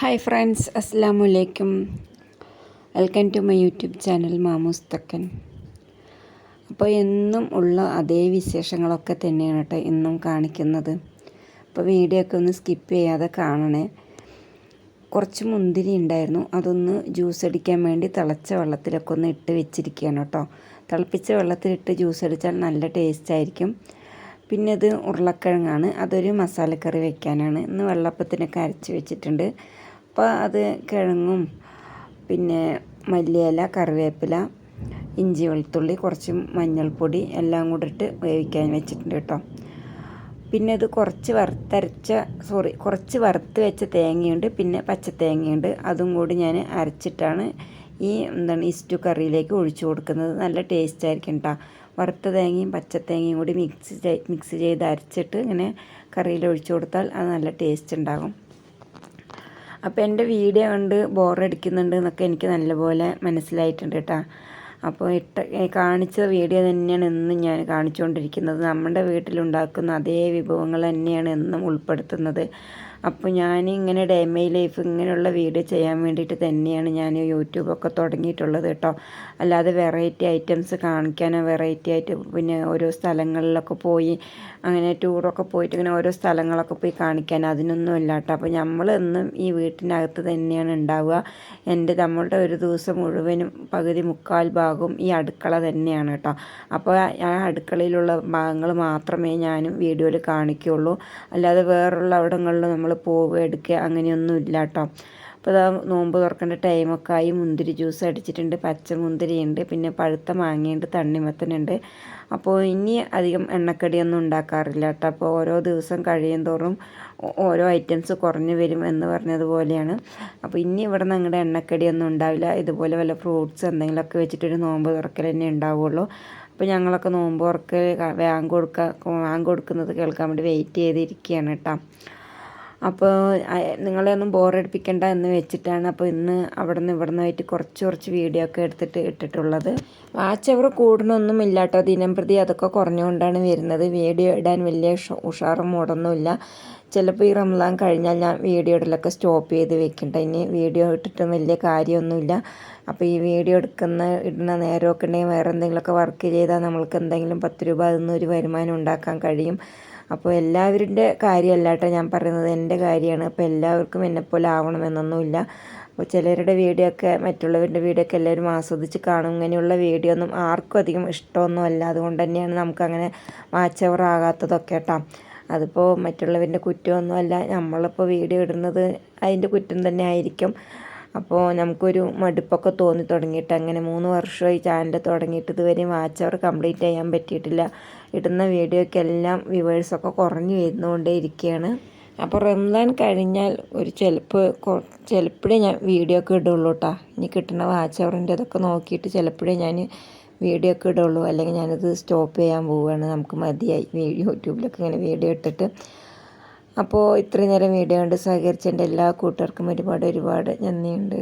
Hi friends അസ്സാം വലൈക്കും welcome to my YouTube channel Mamoos തക്കൻ അപ്പോൾ എന്നും ഉള്ള അതേ വിശേഷങ്ങളൊക്കെ തന്നെയാണ് കേട്ടോ ഇന്നും കാണിക്കുന്നത്. അപ്പോൾ വീഡിയോ ഒക്കെ ഒന്ന് സ്കിപ്പ് ചെയ്യാതെ കാണണേ. കുറച്ച് മുന്തിരി ഉണ്ടായിരുന്നു. അതൊന്ന് ജ്യൂസ് അടിക്കാൻ വേണ്ടി തിളച്ച വെള്ളത്തിലൊക്കെ ഒന്ന് ഇട്ട് വെച്ചിരിക്കുകയാണ് കേട്ടോ. തിളപ്പിച്ച വെള്ളത്തിലിട്ട് ജ്യൂസ് അടിച്ചാൽ നല്ല ടേസ്റ്റ് ആയിരിക്കും. പിന്നെ ഇത് ഉരുളക്കിഴങ്ങാണ്. അതൊരു മസാലക്കറി വെക്കാനാണ്. ഇന്ന് വെള്ളപ്പത്തിനൊക്കെ അരച്ച് വെച്ചിട്ടുണ്ട്. അപ്പോൾ അത് കിഴങ്ങും പിന്നെ മല്ലിയില കറിവേപ്പില ഇഞ്ചി വെളുത്തുള്ളി കുറച്ച് മഞ്ഞൾപ്പൊടി എല്ലാം കൂടെ ഇട്ട് വേവിക്കാൻ വെച്ചിട്ടുണ്ട് കേട്ടോ. പിന്നെ ഇത് കുറച്ച് വറുത്തരച്ച സോറി കുറച്ച് വറുത്ത് വെച്ച തേങ്ങയുണ്ട് പിന്നെ പച്ച തേങ്ങയുണ്ട് അതും കൂടി ഞാൻ അരച്ചിട്ടാണ് ഈ എന്താണ് ഇസ്റ്റു കറിയിലേക്ക് ഒഴിച്ചു കൊടുക്കുന്നത്. നല്ല ടേസ്റ്റ് ആയിരിക്കും കേട്ടോ. വറുത്ത തേങ്ങയും പച്ച തേങ്ങയും കൂടി മിക്സ് മിക്സ് ചെയ്ത് അരച്ചിട്ട് ഇങ്ങനെ കറിയിൽ ഒഴിച്ചു കൊടുത്താൽ അത് നല്ല ടേസ്റ്റ് ഉണ്ടാകും. അപ്പോൾ എന്റെ വീഡിയോ കണ്ട് ബോറടിക്കുന്നുണ്ട് എന്നൊക്കെ എനിക്ക് നല്ലപോലെ മനസ്സിലായിട്ടുണ്ട് കേട്ടോ. അപ്പോൾ ഇട്ട കാണിച്ച വീഡിയോ തന്നെയാണ് എന്നും ഞാൻ കാണിച്ചുകൊണ്ടിരിക്കുന്നത് നമ്മുടെ വീട്ടിലുണ്ടാക്കുന്ന അതേ വിഭവങ്ങൾ തന്നെയാണ് എന്നും ഉൾപ്പെടുത്തുന്നത്. അപ്പോൾ ഞാൻ ഇങ്ങനെ ഡെമൈ ലൈഫ് ഇങ്ങനെയുള്ള വീഡിയോ ചെയ്യാൻ വേണ്ടിയിട്ട് തന്നെയാണ് ഞാൻ യൂട്യൂബൊക്കെ തുടങ്ങിയിട്ടുള്ളത് കേട്ടോ. അല്ലാതെ വെറൈറ്റി ഐറ്റംസ് കാണിക്കാനോ വെറൈറ്റി ആയിട്ട് പിന്നെ ഓരോ സ്ഥലങ്ങളിലൊക്കെ പോയി അങ്ങനെ ടൂറൊക്കെ പോയിട്ട് ഇങ്ങനെ ഓരോ സ്ഥലങ്ങളൊക്കെ പോയി കാണിക്കാൻ അതിനൊന്നും ഇല്ല കേട്ടോ. അപ്പോൾ നമ്മൾ എന്നും ഈ വീട്ടിനകത്ത് തന്നെയാണ് ഉണ്ടാവുക. എന്റെ നമ്മളുടെ ഒരു ദിവസം മുഴുവനും പകുതി മുക്കാൽ ഭാഗവും ഈ അടുക്കള തന്നെയാണ് കേട്ടോ. അപ്പോൾ ആ അടുക്കളയിലുള്ള ഭാഗങ്ങൾ മാത്രമേ ഞാനും വീഡിയോയിൽ കാണിക്കുകയുള്ളൂ. അല്ലാതെ വേറുള്ള അവിടങ്ങളിൽ നമ്മൾ പോവുക എടുക്കുക അങ്ങനെയൊന്നും ഇല്ല കേട്ടോ. അപ്പോൾ ഇതാ നോമ്പ് തുറക്കേണ്ട ടൈമൊക്കെ ആയി. മുന്തിരി ജ്യൂസ് അടിച്ചിട്ടുണ്ട് പച്ച മുന്തിരിയുണ്ട് പിന്നെ പഴുത്ത മാങ്ങയുണ്ട് തണ്ണിമത്തനുണ്ട്. അപ്പോൾ ഇനി അധികം എണ്ണക്കടിയൊന്നും ഉണ്ടാക്കാറില്ല കേട്ടോ. അപ്പോൾ ഓരോ ദിവസം കഴിയും തോറും ഓരോ ഐറ്റംസ് കുറഞ്ഞു വരും എന്ന് പറഞ്ഞതുപോലെയാണ്. അപ്പോൾ ഇനി ഇവിടെ അങ്ങടെ എണ്ണക്കടിയൊന്നും ഉണ്ടാവില്ല. ഇതുപോലെ വല്ല ഫ്രൂട്ട്സ് എന്തെങ്കിലുമൊക്കെ വെച്ചിട്ടൊരു നോമ്പ് തുറക്കൽ തന്നെ ഉണ്ടാവുള്ളൂ. അപ്പോൾ ഞങ്ങളൊക്കെ നോമ്പ് തുറക്കൽ വാങ്ങ് കൊടുക്കുക വാങ്ങ് കൊടുക്കുന്നത് കേൾക്കാൻ വേണ്ടി വെയിറ്റ് ചെയ്തിരിക്കുകയാണ് കേട്ടോ. അപ്പോൾ നിങ്ങളെ ഒന്നും ബോറടിപ്പിക്കേണ്ട എന്ന് വെച്ചിട്ടാണ് അപ്പോൾ ഇന്ന് അവിടെ നിന്ന് ഇവിടെ നിന്നായിട്ട് കുറച്ച് കുറച്ച് വീഡിയോ ഒക്കെ എടുത്തിട്ട് ഇട്ടിട്ടുള്ളത്. വാച്ച് അവർ കൂടണമൊന്നും ഇല്ല കേട്ടോ ദിനം പ്രതി അതൊക്കെ കുറഞ്ഞുകൊണ്ടാണ് വരുന്നത്. വീഡിയോ ഇടാൻ വലിയ ഉഷാറും മൂടൊന്നുമില്ല ചിലപ്പോൾ ഈ റംലാൻ കഴിഞ്ഞാൽ ഞാൻ വീഡിയോ ഇടലൊക്കെ സ്റ്റോപ്പ് ചെയ്ത് വെക്കണ്ട. ഇനി വീഡിയോ ഇട്ടിട്ടും വലിയ കാര്യമൊന്നുമില്ല അപ്പോൾ ഈ വീഡിയോ എടുക്കുന്ന ഇടുന്ന നേരമൊക്കെ ഉണ്ടെങ്കിൽ വേറെ എന്തെങ്കിലുമൊക്കെ വർക്ക് ചെയ്താൽ നമ്മൾക്ക് എന്തെങ്കിലും പത്ത് രൂപ അതിൽ ഒരു വരുമാനം ഉണ്ടാക്കാൻ കഴിയും. അപ്പോൾ എല്ലാവരുടെ കാര്യമല്ല കേട്ടോ ഞാൻ പറയുന്നത്. എന്റെ കാര്യമാണ്. അപ്പോൾ എല്ലാവർക്കും എന്നെപ്പോലെ ആവണമെന്നൊന്നുമില്ല. അപ്പോൾ ചിലരുടെ വീഡിയോ ഒക്കെ മറ്റുള്ളവരുടെ വീഡിയോ ഒക്കെ എല്ലാവരും ആസ്വദിച്ച് കാണും. ഇങ്ങനെയുള്ള വീഡിയോ ഒന്നും ആർക്കും അധികം ഇഷ്ടമൊന്നും അല്ല അതുകൊണ്ട് തന്നെയാണ് നമുക്കങ്ങനെ വാച്ച് അവർ ആകാത്തതൊക്കെ കേട്ടോ. അതിപ്പോൾ മറ്റുള്ളവരുടെ കുറ്റമൊന്നുമല്ല. നമ്മളിപ്പോൾ വീഡിയോ ഇടുന്നത് അതിന്റെ കുറ്റം തന്നെ ആയിരിക്കും. അപ്പോൾ നമുക്കൊരു മടുപ്പൊക്കെ തോന്നി തുടങ്ങിയിട്ട് അങ്ങനെ മൂന്ന് വർഷമായി ചാനൽ തുടങ്ങിയിട്ട് ഇതുവരെ വാച്ച് അവർ കംപ്ലീറ്റ് ചെയ്യാൻ പറ്റിയിട്ടില്ല. ഇടുന്ന വീഡിയോക്കെല്ലാം വ്യൂവേഴ്സൊക്കെ കുറഞ്ഞു വരുന്നുകൊണ്ടേ ഇരിക്കുകയാണ് അപ്പോൾ റംസാൻ കഴിഞ്ഞാൽ ഒരു ചിലപ്പോൾ ചിലപ്പോഴേ ഞാൻ വീഡിയോ ഒക്കെ ഇടുള്ളൂ കേട്ടോ ഇനി കിട്ടുന്ന വാച്ച് അവറിന്റെ അതൊക്കെ നോക്കിയിട്ട് ചിലപ്പോഴേ ഞാൻ വീഡിയോ ഒക്കെ ഇടുള്ളൂ. അല്ലെങ്കിൽ ഞാനത് സ്റ്റോപ്പ് ചെയ്യാൻ പോവുകയാണ്. നമുക്ക് മതിയായി. യൂട്യൂബിലൊക്കെ ഇങ്ങനെ വീഡിയോ ഇട്ടിട്ട്. അപ്പോൾ ഇത്രയും നേരം വീഡിയോ കണ്ട് സഹകരിച്ച എന്റെ എല്ലാ കൂട്ടുകാർക്കും ഒരുപാട് ഒരുപാട് നന്ദിയുണ്ട്.